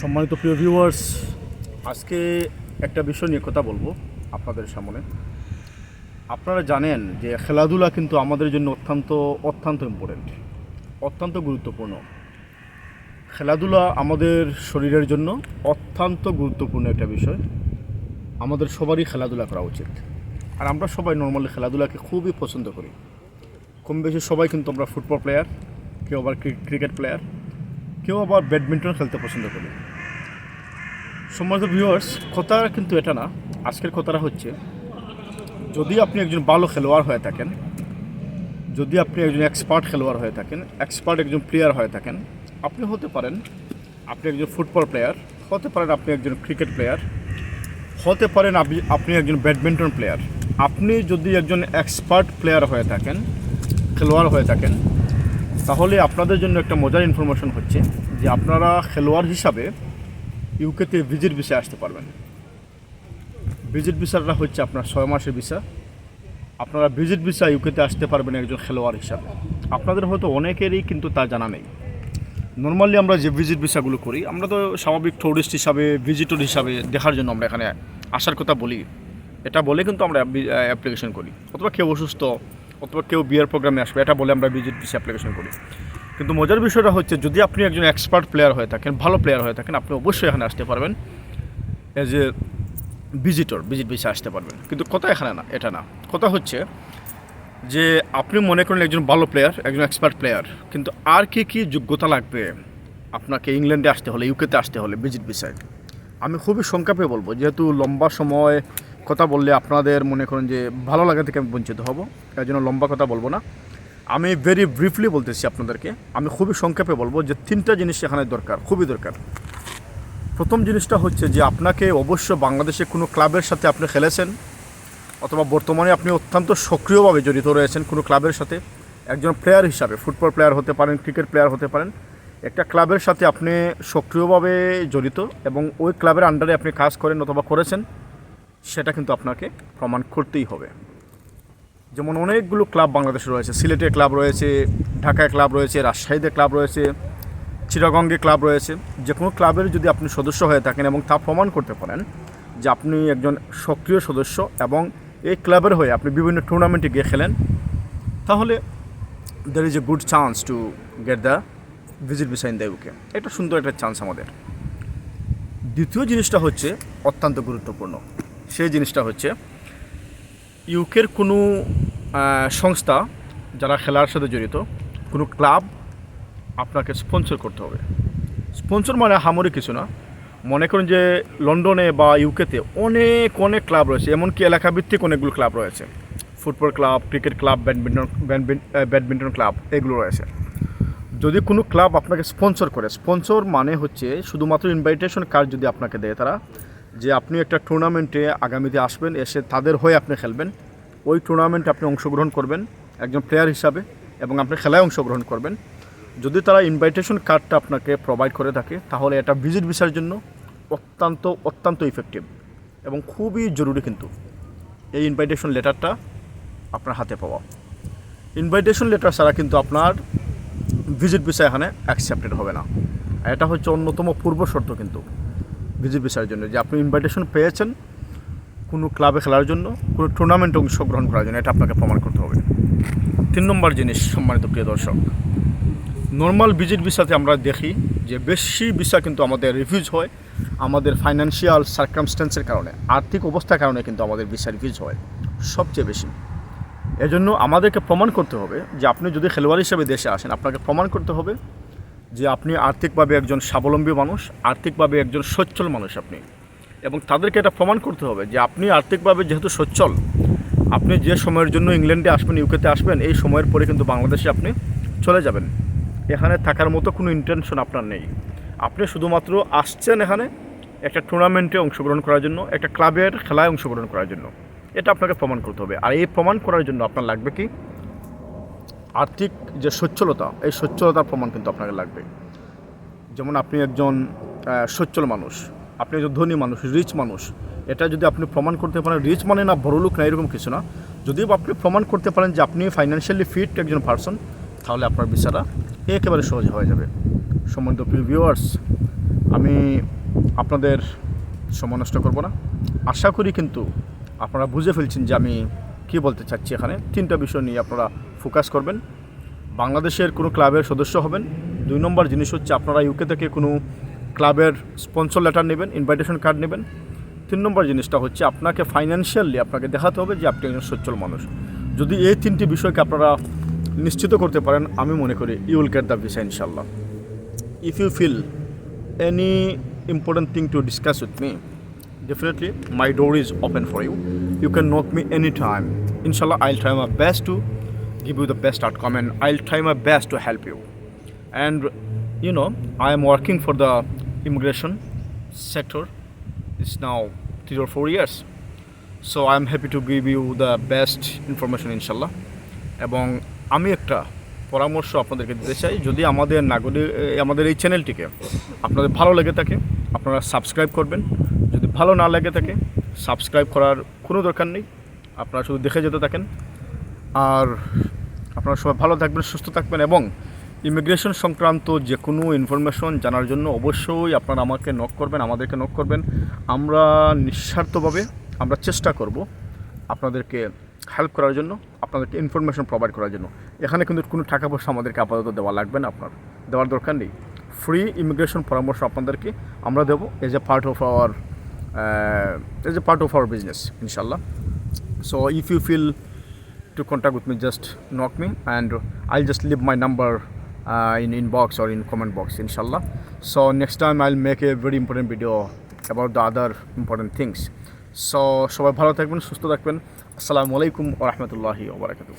সম্মানিত প্রিয় ভিউয়ার্স আজকে একটা বিষয় নিয়ে কথা বলব আপনাদের সামনে। আপনারা জানেন যে খেলাধুলা কিন্তু আমাদের জন্য অত্যন্ত অত্যন্ত ইম্পর্টেন্ট অত্যন্ত গুরুত্বপূর্ণ। খেলাধুলা আমাদের শরীরের জন্য অত্যন্ত গুরুত্বপূর্ণ একটা বিষয়। আমাদের সবারই খেলাধুলা করা উচিত। আর আমরা সবাই নর্মালি খেলাধুলাকে খুবই পছন্দ করি। কম বেশি সবাই কিন্তু আমরা ফুটবল প্লেয়ার কেউ আবার ক্রিকেট প্লেয়ার কেউ আবার ব্যাডমিন্টন খেলতে পছন্দ করি। সম্মানিত ভিউয়ার্স কথা কিন্তু এটা না, আজকের কথাটা হচ্ছে, যদি আপনি একজন ভালো খেলোয়াড় হয়ে থাকেন, যদি আপনি একজন এক্সপার্ট খেলোয়াড় হয়ে থাকেন এক্সপার্ট একজন প্লেয়ার হয়ে থাকেন, আপনি হতে পারেন, আপনি একজন ফুটবল প্লেয়ার হতে পারেন আপনি একজন ক্রিকেট প্লেয়ার হতে পারেন আপনি আপনি একজন ব্যাডমিন্টন প্লেয়ার আপনি যদি একজন এক্সপার্ট প্লেয়ার হয়ে থাকেন, খেলোয়াড় হয়ে থাকেন তাহলে আপনাদের জন্য একটা মজার ইনফরমেশন হচ্ছে যে আপনারা খেলোয়াড় হিসাবে ইউকেতে ভিজিট ভিসা আসতে পারবেন। ভিজিট ভিসাটা হচ্ছে আপনার ছয় মাসের ভিসা আপনারা ভিজিট ভিসা ইউকেতে আসতে পারবেন একজন খেলোয়াড় হিসাবে। আপনাদের হয়তো অনেকেরই কিন্তু তা জানা নেই। নর্মালি আমরা যে ভিজিট ভিসাগুলো করি, আমরা তো স্বাভাবিক টুরিস্ট হিসাবে ভিজিটর হিসাবে দেখার জন্য আমরা এখানে আসার কথা বলি। এটা বলে কিন্তু আমরা অ্যাপ্লিকেশন করি। অথবা কেউ অসুস্থ অথবা কেউ বিয়ের প্রোগ্রামে আসবে, এটা বলে আমরা ভিজিট ভিসা অ্যাপ্লিকেশন করি। কিন্তু মজার বিষয়টা হচ্ছে, যদি আপনি একজন এক্সপার্ট প্লেয়ার হয়ে থাকেন, ভালো প্লেয়ার হয়ে থাকেন, আপনি অবশ্যই এখানে আসতে পারবেন। As a visitor visit visa আসতে পারবেন। কিন্তু কথা এখানে না, এটা না। কথা হচ্ছে যে, আপনি মনে করেন একজন ভালো প্লেয়ার একজন এক্সপার্ট প্লেয়ার কিন্তু আর কি কি যোগ্যতা লাগবে আপনাকে ইংল্যান্ডে আসতে হলে ইউকেতে আসতে হলে ভিজিট ভিসায় আমি খুবই সংক্ষেপে বলব, যেহেতু লম্বা সময় কথা বললে আপনাদের মনে করেন যে ভালো লাগা থেকে আমি বঞ্চিত হব। তাই জন্য লম্বা কথা বলব না। আমি ভেরি ব্রিফলি বলতেছি আপনাদেরকে। আমি খুবই সংক্ষেপে বলব যে তিনটা জিনিস এখানে দরকার, খুবই দরকার। প্রথম জিনিসটা হচ্ছে যে আপনাকে অবশ্য বাংলাদেশে কোনো ক্লাবের সাথে আপনি খেলেছেন, অথবা বর্তমানে আপনি অত্যন্ত সক্রিয়ভাবে জড়িত রয়েছেন কোনো ক্লাবের সাথে। একজন প্লেয়ার হিসাবে ফুটবল প্লেয়ার হতে পারেন ক্রিকেট প্লেয়ার হতে পারেন। একটা ক্লাবের সাথে আপনি সক্রিয়ভাবে জড়িত এবং ওই ক্লাবের আন্ডারে আপনি কাজ করেন অথবা করেছেন। সেটা কিন্তু আপনাকে প্রমাণ করতেই হবে। যেমন অনেকগুলো ক্লাব বাংলাদেশে রয়েছে। সিলেটে ক্লাব রয়েছে, ঢাকায় ক্লাব রয়েছে, রাজশাহীতে ক্লাব রয়েছে চিরাগঙ্গে ক্লাব রয়েছে। যে কোনো ক্লাবের যদি আপনি সদস্য হয়ে থাকেন এবং তা প্রমাণ করতে পারেন যে আপনি একজন সক্রিয় সদস্য এবং এই ক্লাবের হয়ে আপনি বিভিন্ন টুর্নামেন্টে গিয়ে খেলেন, তাহলে there is a good chance to get the visit visa in the UK এটা সুন্দর একটা চান্স আমাদের। দ্বিতীয় জিনিসটা হচ্ছে অত্যন্ত গুরুত্বপূর্ণ। সেই জিনিসটা হচ্ছে, ইউকের কোনো সংস্থা যারা খেলার সাথে জড়িত, কোনো ক্লাব আপনাকে স্পন্সর করতে হবে। স্পন্সর মানে হামরি কিছু না। মনে করুন যে লন্ডনে বা ইউকেতে অনেক অনেক ক্লাব রয়েছে, এমনকি এলাকাভিত্তিক অনেকগুলো ক্লাব রয়েছে। Football club, cricket club, badminton badminton club, এগুলো রয়েছে। যদি কোনো ক্লাব আপনাকে স্পন্সর করে, স্পন্সর মানে হচ্ছে শুধুমাত্র ইনভাইটেশন কার্ড যদি আপনাকে দেয় তারা যে আপনি একটা টুর্নামেন্টে আগামীতে আসবেন, এসে তাদের হয়ে আপনি খেলবেন। ওই টুর্নামেন্টে আপনি অংশগ্রহণ করবেন, একজন প্লেয়ার হিসাবে, এবং আপনি খেলায় অংশগ্রহণ করবেন। যদি তারা ইনভাইটেশন কার্ডটা আপনাকে প্রোভাইড করে থাকে, তাহলে এটা ভিজিট ভিসার জন্য অত্যন্ত অত্যন্ত ইফেক্টিভ এবং খুবই জরুরি কিন্তু এই ইনভাইটেশন লেটারটা আপনার হাতে পাওয়া। ইনভাইটেশন লেটার ছাড়া কিন্তু আপনার ভিজিট ভিসা এখানে অ্যাকসেপ্টেড হবে না। এটা হচ্ছে অন্যতম পূর্ব শর্ত কিন্তু। ভিজিট ভিসার জন্য, যে আপনি ইনভাইটেশন পেয়েছেন কোনো ক্লাবে খেলার জন্য, কোনো টুর্নামেন্টে অংশগ্রহণ করার জন্য, এটা আপনাকে প্রমাণ করতে হবে। তিন নম্বর জিনিস, সম্মানিত প্রিয় দর্শক নর্মাল ভিজিট ভিসাতে আমরা দেখি যে বেশি ভিসা কিন্তু আমাদের রিফিউজ হয় আমাদের ফাইন্যান্সিয়াল সার্কামস্টেন্সের কারণে, আর্থিক অবস্থার কারণে কিন্তু আমাদের ভিসা রিফিউজ হয় সবচেয়ে বেশি। এজন্য আমাদেরকে প্রমাণ করতে হবে যে আপনি যদি খেলোয়াড় হিসেবে দেশে আসেন, আপনাকে প্রমাণ করতে হবে যে আপনি আর্থিকভাবে একজন স্বাবলম্বী মানুষ, আর্থিকভাবে একজন সচ্ছল মানুষ আপনি। এবং তাদেরকে এটা প্রমাণ করতে হবে যে আপনি আর্থিকভাবে যেহেতু সচ্ছল, আপনি যে সময়ের জন্য ইংল্যান্ডে আসবেন, ইউকেতে আসবেন, এই সময়ের পরে কিন্তু বাংলাদেশে আপনি চলে যাবেন। এখানে থাকার মতো কোনো ইন্টেনশন আপনার নেই। আপনি শুধুমাত্র আসছেন এখানে একটা টুর্নামেন্টে অংশগ্রহণ করার জন্য, একটা ক্লাবের খেলায় অংশগ্রহণ করার জন্য। এটা আপনাকে প্রমাণ করতে হবে। আর এই প্রমাণ করার জন্য আপনার লাগবে কি? আর্থিক যে সচ্ছলতা, এই সচ্ছলতার প্রমাণ কিন্তু আপনাকে লাগবে। যেমন আপনি একজন সচ্ছল মানুষ, আপনি একজন ধনী মানুষ রিচ মানুষ, এটা যদি আপনি প্রমাণ করতে পারেন রিচ মানে না বড় লোক না, এরকম কিছু না। যদিও আপনি প্রমাণ করতে পারেন যে আপনি ফাইন্যান্সিয়ালি ফিট একজন পারসন তাহলে আপনার ভিসাটা একেবারে সহজে হয়ে যাবে। সম্মানিত প্রিয় ভিউয়ার্স আমি আপনাদের সময় নষ্ট করব না। আশা করি কিন্তু আপনারা বুঝে ফেলছেন যে আমি কী বলতে চাচ্ছি এখানে। তিনটা বিষয় নিয়ে আপনারা ফোকাস করবেন। বাংলাদেশের কোনো ক্লাবের সদস্য হবেন। দুই নম্বর জিনিস হচ্ছে আপনারা ইউকে থেকে কোনো ক্লাবের স্পন্সর লেটার নেবেন ইনভাইটেশন কার্ড নেবেন। তিন নম্বর জিনিসটা হচ্ছে আপনাকে ফাইন্যান্সিয়ালি আপনাকে দেখাতে হবে যে আপনি একজন সচ্ছল মানুষ। যদি এই তিনটি বিষয়কে আপনারা নিশ্চিত করতে পারেন, আমি মনে করি you will get the visa ইনশাল্লাহ if you feel any important thing to discuss with me, definitely my door is open you you you can knock me anytime inshallah i'll try my best to give you the best outcome and i'll try my best to help you and you know i am working for the immigration sector it's now three or four years so i'm happy to give you the best information inshallah এবং আমি একটা পরামর্শ আপনাদেরকে দিতে চাই যদি আমাদের নাগরিক আমাদের এই চ্যানেলটিকে আপনাদের ভালো লেগে থাকে আপনারা সাবস্ক্রাইব করবেন যদি ভালো না লেগে থাকে সাবস্ক্রাইব করার কোনো দরকার নেই আপনারা শুধু দেখে যেতে থাকেন আর আপনারা সবাই ভালো থাকবেন, সুস্থ থাকবেন এবং ইমিগ্রেশন সংক্রান্ত যে কোনো ইনফরমেশন জানার জন্য অবশ্যই আপনারা আমাকে নক করবেন, আমাদেরকে নক করবেন। আমরা নিঃস্বার্থভাবে আমরা চেষ্টা করব আপনাদেরকে হেল্প করার জন্য, আপনাদেরকে ইনফরমেশন প্রোভাইড করার জন্য। এখানে কিন্তু কোনো টাকা পয়সা আমাদেরকে আপাতত দেওয়া লাগবে না আপনার, দেওয়ার দরকার নেই। ফ্রি ইমিগ্রেশন পরামর্শ আপনাদেরকে আমরা দেবো as a part of our as a part of our business ইনশাল্লাহ So, if you feel to contact with me, just knock me and I'll just leave my number uh, in inbox or in comment box, inshallah. So next time I'll make a very important video about the other important things. So সবাই ভালো থাকবেন সুস্থ থাকবেন আসসালামু আলাইকুম ওরহমতুল্লাহি ওবরাকাতুহ